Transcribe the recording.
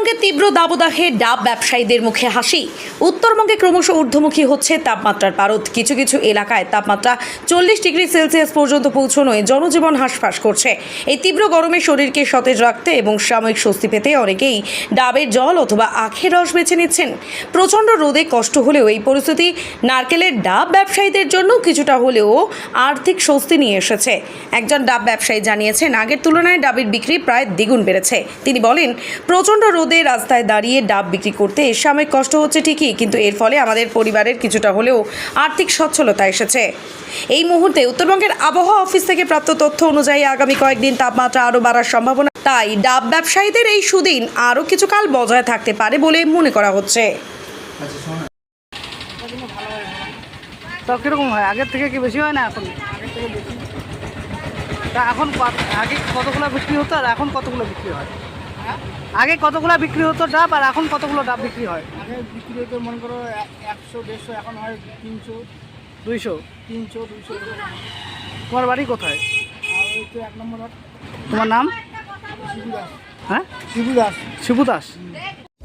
উত্তরবঙ্গে তীব্র দাবদাহে ডাব ব্যবসায়ীদের মুখে হাসি। উত্তরবঙ্গে ক্রমশ ঊর্ধ্বমুখী হচ্ছে তাপমাত্রার পারদ। কিছু কিছু এলাকায় তাপমাত্রা চল্লিশ ডিগ্রি সেলসিয়াস পর্যন্ত পৌঁছনোয় জনজীবন হাঁসফাঁস করছে। এই তীব্র গরমে শরীরকে সতেজ রাখতে এবং সাময়িক স্বস্তি পেতে অনেকেই ডাবের জল অথবা আখের রস বেছে নিচ্ছেন। প্রচণ্ড রোদে কষ্ট হলেও এই পরিস্থিতি নারকেলের ডাব ব্যবসায়ীদের জন্য কিছুটা হলেও আর্থিক স্বস্তি নিয়ে এসেছে। একজন ডাব ব্যবসায়ী জানিয়েছেন, আগের তুলনায় ডাবের বিক্রি প্রায় দ্বিগুণ বেড়েছে। তিনি বলেন, প্রচণ্ড রোদে রাস্তায় দাঁড়িয়ে ডাব বিক্রি করতে সাময়িক কষ্ট হচ্ছে ঠিকই কিন্তু এর ফলে আমাদের পরিবারের কিছুটা হলেও আর্থিক সচ্ছলতা এসেছে। এই মুহূর্তে উত্তরবঙ্গের আবহাওয়া অফিস থেকে প্রাপ্ত তথ্য অনুযায়ী আগামী কয়েকদিন তাপমাত্রা আরও বাড়ার সম্ভাবনা। তাই ডাব ব্যবসায়ীদের এই সুদিন আরও কিছুকাল বজায় থাকতে পারে বলে মনে করা হচ্ছে। তা কীরকম হয়? আগের থেকে কি বেশি হয় না এখন? তা এখন কত- আগে কতগুলো বিক্রি হতো আর এখন কতগুলো বিক্রি হয়? আগে কতগুলো বিক্রি হতো ডাব আর এখন কতগুলো ডাব বিক্রি হয়? আগে বিক্রি হতো মনে করো একশো দেড়শো এখন হয় তিনশো। দুইশো? তিনশো দুইশো। তোমার বাড়ি কোথায়? তোমার নাম? শিবু দাস। হ্যাঁ? Shibu Das. Shibu Das.